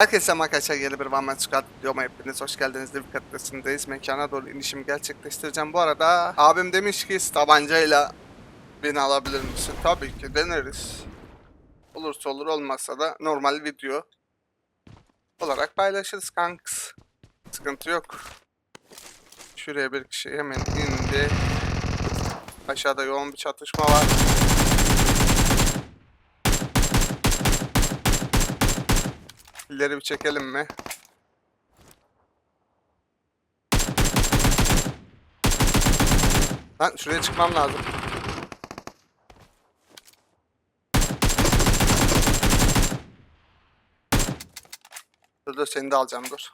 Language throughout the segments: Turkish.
Herkese arkadaşlar yeni bir One Man Squad videoma hepiniz hoş geldiniz. Liv katlasındayız. Mekana doğru inişimi gerçekleştireceğim. Bu arada abim demiş ki tabancayla beni alabilir misin? Tabii ki deneriz. Olursa olur olmazsa da normal video olarak paylaşırız kanks. Sıkıntı yok. Şuraya bir kişi hemen indi. Aşağıda yoğun bir çatışma var. İleri bir çekelim mi? Lan şuraya çıkmam lazım. Dur dur seni de alacağım dur.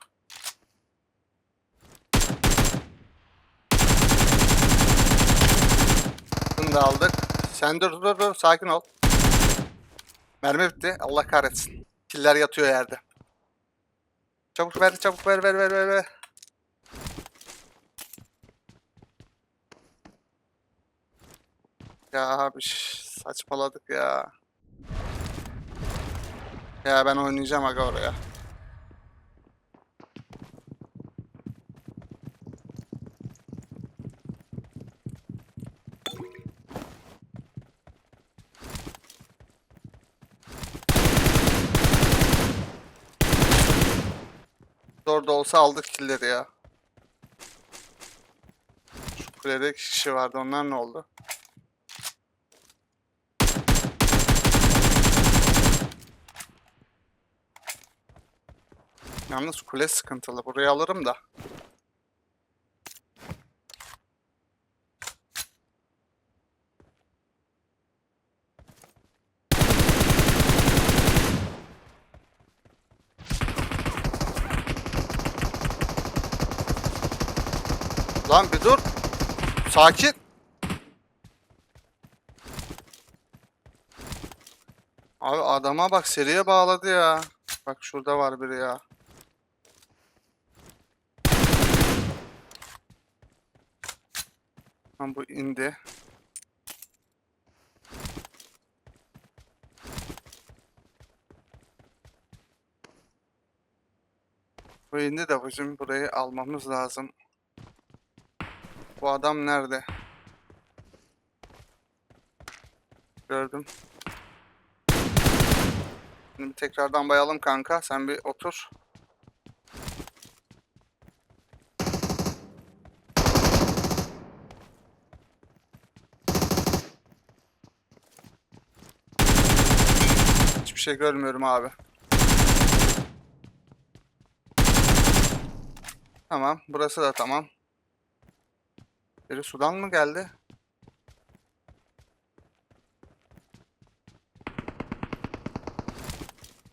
Bunu da aldık. Sen dur dur dur sakin ol. Mermi bitti. Allah kahretsin. Killer yatıyor yerde. Çabuk ver, çabuk ver, ver, ver, ver, ver. Ya abi saçmaladık ya. Ya ben oynayacağım aga oraya. Zor da olsa aldık killleri ya. Şu kulede kişi vardı. Onlar ne oldu? Yalnız kule sıkıntılı. Burayı alırım da. Lan bir dur. Sakin. Abi adama bak seriye bağladı ya. Bak şurada var biri ya. Lan bu indi. Bu indi de bizim burayı almamız lazım. Bu adam nerede? Gördüm. Şimdi tekrardan bayalım kanka. Sen bir otur. Hiçbir şey görmüyorum abi. Tamam. Burası da tamam. Biri sudan mı geldi?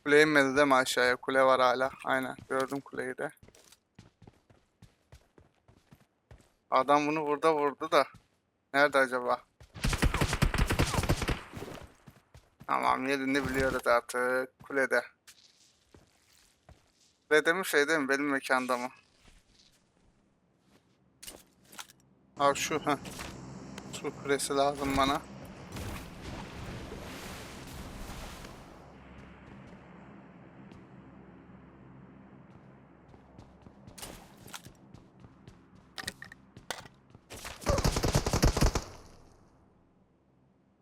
Kule inmedi değil mi aşağıya? Kule var hala. Aynen. Gördüm kuleyi de. Adam bunu burada vurdu da. Nerede acaba? Tamam yerini biliyoruz artık. Kulede. Kulede mi şeyde mi? Benim mekanda mı? Abi şu ha. Su kulesi lazım bana.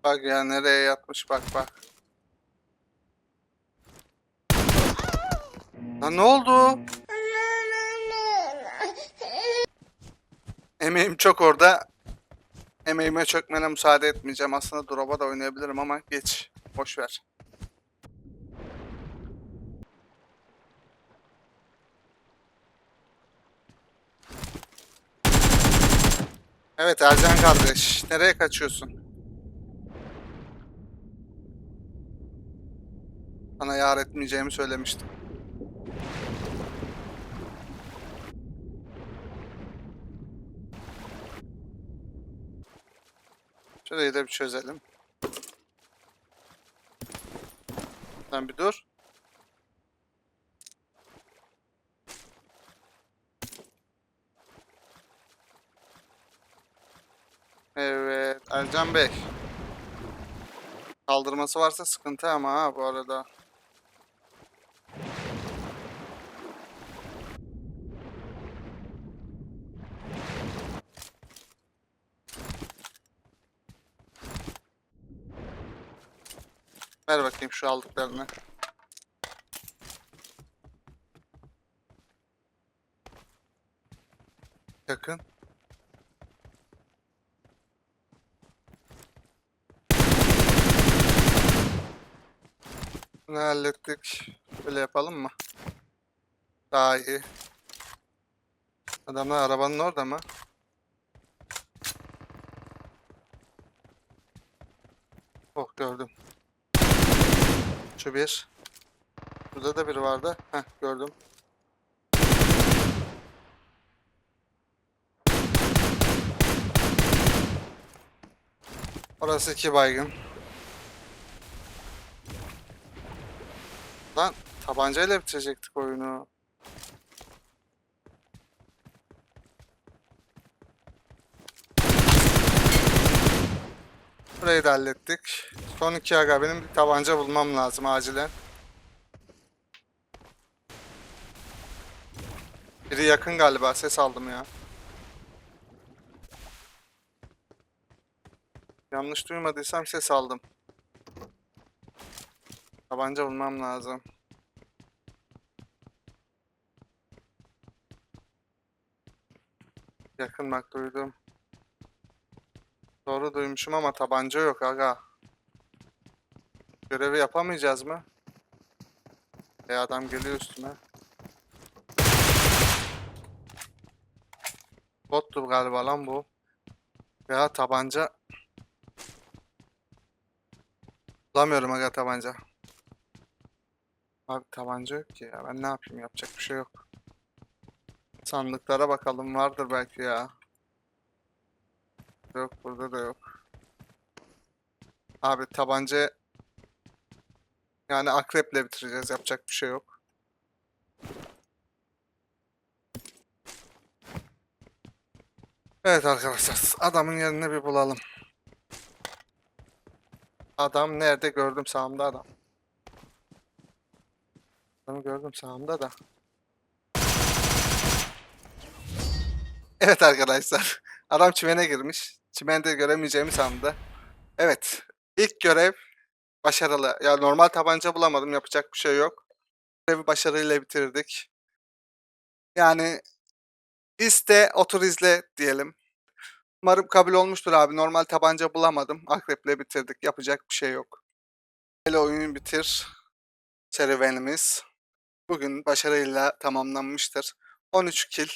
Bak ya nereye yatmış bak bak. Lan ne oldu? Emeğim çok orada. Emeğime çökmene müsaade etmeyeceğim. Aslında drop'a da oynayabilirim ama geç. Boş ver. Evet Ercan kardeş. Nereye kaçıyorsun? Sana yar etmeyeceğimi söylemiştim. Şurayı da bir çözelim. Sen bir dur. Evet, Ercan Bey. Kaldırması varsa sıkıntı ama ha bu arada. Ver bakayım şu aldıklarını. Yakın. Bunu hallettik. Böyle yapalım mı? Daha iyi. Adamlar arabanın orada mı? Oh gördüm. Şu bir. Burada da biri vardı. Heh gördüm. Orası iki baygın. Lan tabancayla bitirecektik oyunu. Burayı da hallettik. Son iki aga benim bir tabanca bulmam lazım acilen. Biri yakın galiba ses aldım ya. Yanlış duymadıysam ses aldım. Tabanca bulmam lazım. Yakın bak duydum. Doğru duymuşum ama tabanca yok aga. Görevi yapamayacağız mı? E adam geliyor üstüme. Bottu galiba lan bu. Ya tabanca. Bulamıyorum aga tabanca. Abi tabanca yok ki ya. Ben ne yapayım yapacak bir şey yok. Sandıklara bakalım vardır belki ya. Yok burada da yok. Abi tabanca yani akreple bitireceğiz. Yapacak bir şey yok. Evet arkadaşlar adamın yerini bir bulalım. Adam nerede gördüm sağımda adam. Adamı gördüm sağımda da. Evet arkadaşlar. Adam çimene girmiş. Çimende göremeyeceğimi sandı. Evet. ilk görev başarılı. Ya normal tabanca bulamadım. Yapacak bir şey yok. Görevi başarıyla bitirdik. Yani iste otur izle diyelim. Umarım kabul olmuştur abi. Normal tabanca bulamadım. Akreple bitirdik. Yapacak bir şey yok. Hele oyunu bitir. Serüvenimiz. Bugün başarıyla tamamlanmıştır. 13 kill.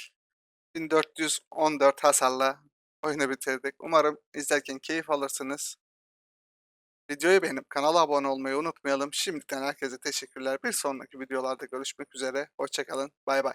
1414 hasarla oyunu bitirdik. Umarım izlerken keyif alırsınız. Videoyu beğenip kanala abone olmayı unutmayalım. Şimdiden herkese teşekkürler. Bir sonraki videolarda görüşmek üzere. Hoşçakalın. Bay bay.